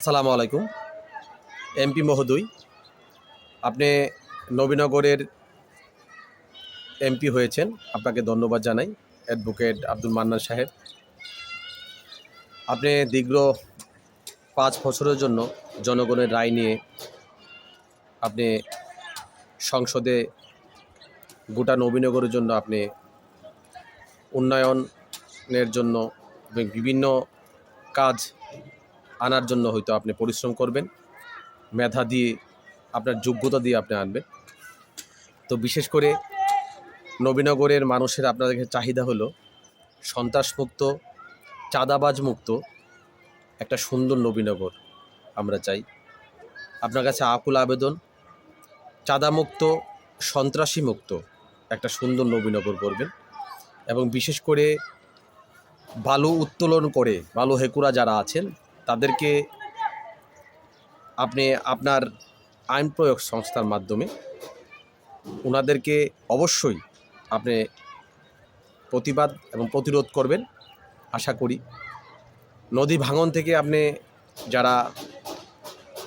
আসসালামু আলাইকুম। এমপি মহোদয়, আপনি নবীনগরের এমপি হয়েছেন। আপনাকে ধন্যবাদ জানাই, অ্যাডভোকেট আব্দুল মান্নান সাহেব। আপনি দীর্ঘ পাঁচ বছরের জন্য জনগণের রায় নিয়ে আপনি সংসদে গোটা নবীনগরের জন্য আপনি উন্নয়নের জন্য বিভিন্ন কাজ আনার জন্য হয়তো আপনি পরিশ্রম করবেন, মেধা দিয়ে, আপনার যোগ্যতা দিয়ে আপনি আনবেন। তো বিশেষ করে নবীনগরের মানুষের আপনাদের চাহিদা হলো সন্ত্রাসমুক্ত চাঁদাবাজ মুক্ত একটা সুন্দর নবীনগর আমরা চাই। আপনার কাছে আকুল আবেদন, চাঁদামুক্ত সন্ত্রাসী মুক্ত একটা সুন্দর নবীনগর করবেন এবং বিশেষ করে বালু উত্তোলন করে, বালু হেকুরা যারা আছেন তাদেরকে আপনি আপনার আইন প্রয়োগ সংস্থার মাধ্যমে ওনাদেরকে অবশ্যই আপনি প্রতিবাদ এবং প্রতিরোধ করবেন, আশা করি। নদী ভাঙন থেকে আপনি যারা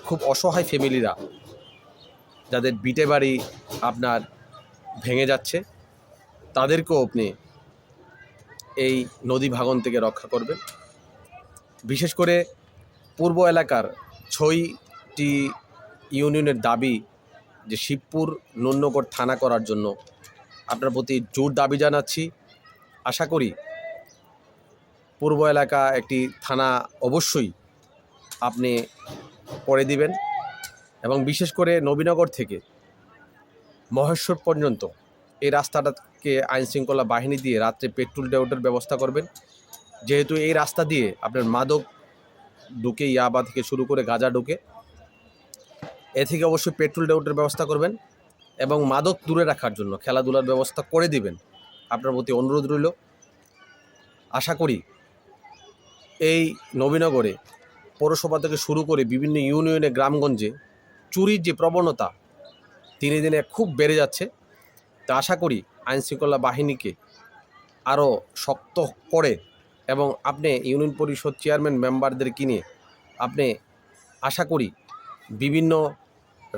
খুব অসহায় ফ্যামিলিরা, যাদের বিটে বাড়ি আপনার ভেঙে যাচ্ছে, তাদেরকেও আপনি এই নদী ভাঙন থেকে রক্ষা করবেন। বিশেষ করে পূর্ব এলাকার ছয়টি ইউনিয়নের দাবি যে শিবপুর নুন্নগর থানা করার জন্য। আপনার প্রতি জোর দাবি জানাচ্ছি। আশা করি পূর্ব এলাকা একটি থানা অবশ্যই আপনি করে দিবেন এবং বিশেষ করে নবীনগর থেকে মহেশ্বর পর্যন্ত এই রাস্তাটাকে আইনশৃঙ্খলা বাহিনী দিয়ে রাত্রে পেট্রোল ডেউটের ব্যবস্থা করবেন। যেহেতু এই রাস্তা দিয়ে আপনার মাদক ঢুকে ইয়াবা থেকে শুরু করে গাঁজা ঢুকে। এ থেকে অবশ্যই পেট্রোল ডেউটের ব্যবস্থা করবেন এবং মাদক দূরে রাখার জন্য খেলাধুলার ব্যবস্থা করে দিবেন। আপনার প্রতি অনুরোধ রইল। আশা করি এই নবীনগরে পৌরসভা থেকে শুরু করে বিভিন্ন ইউনিয়নে, গ্রামগঞ্জে চুরির যে প্রবণতা দিনে দিনে খুব বেড়ে যাচ্ছে। তা আশা করি আইনশৃঙ্খলা বাহিনীকে আরও শক্ত করে এবং আপনি ইউনিয়ন পরিষদ চেয়ারম্যান মেম্বারদের কিনে আপনি আশা করি বিভিন্ন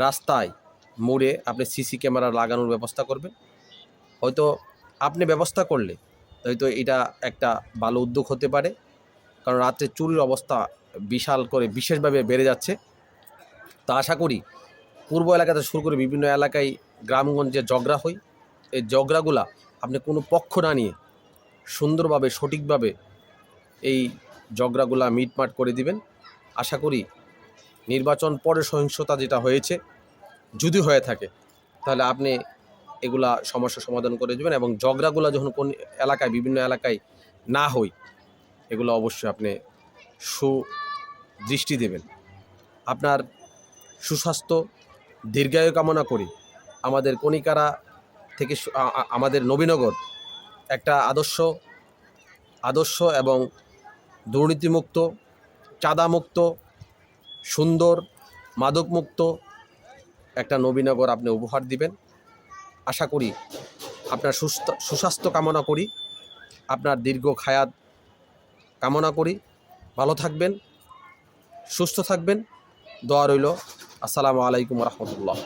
রাস্তায় মোড়ে আপনি সিসি ক্যামেরা লাগানোর ব্যবস্থা করবেন। হয়তো আপনি ব্যবস্থা করলে হয়তো এটা একটা ভালো উদ্যোগ হতে পারে। কারণ রাত্রে চুরির অবস্থা বিশাল করে বিশেষভাবে বেড়ে যাচ্ছে। তা আশা করি পূর্ব এলাকাতে শুরু করে বিভিন্ন এলাকায় গ্রামগঞ্জে জগরা হয়। এই জগরাগুলা আপনি কোনো পক্ষ না নিয়ে সুন্দরভাবে, সঠিকভাবে এই জগরাগুলা মিটমাট করে দিবেন। আশা করি নির্বাচন পরে সহিংসতা যেটা হয়েছে, যদি হয়ে থাকে, তাহলে আপনি এগুলা সমস্যা সমাধান করে দেবেন এবং জগরাগুলা যখন কোন এলাকায়, বিভিন্ন এলাকায় না হই, এগুলো অবশ্যই আপনি সুদৃষ্টি দেবেন। আপনার সুস্বাস্থ্য দীর্ঘায়ু কামনা করি। আমাদের কণিকারা থেকে আমাদের নবীনগর একটা আদর্শ আদর্শ এবং দুর্নীতিমুক্ত, চাঁদামুক্ত, সুন্দর, মাদকমুক্ত একটা নবীনগর আপনি উপহার দিবেন। আশা করি আপনার সুস্থ, সুস্বাস্থ্য কামনা করি, আপনার দীর্ঘ খায়াত কামনা করি। ভালো থাকবেন, সুস্থ থাকবেন। দোয়া রইল। আসসালামু আলাইকুম রহমতুল্লাহ।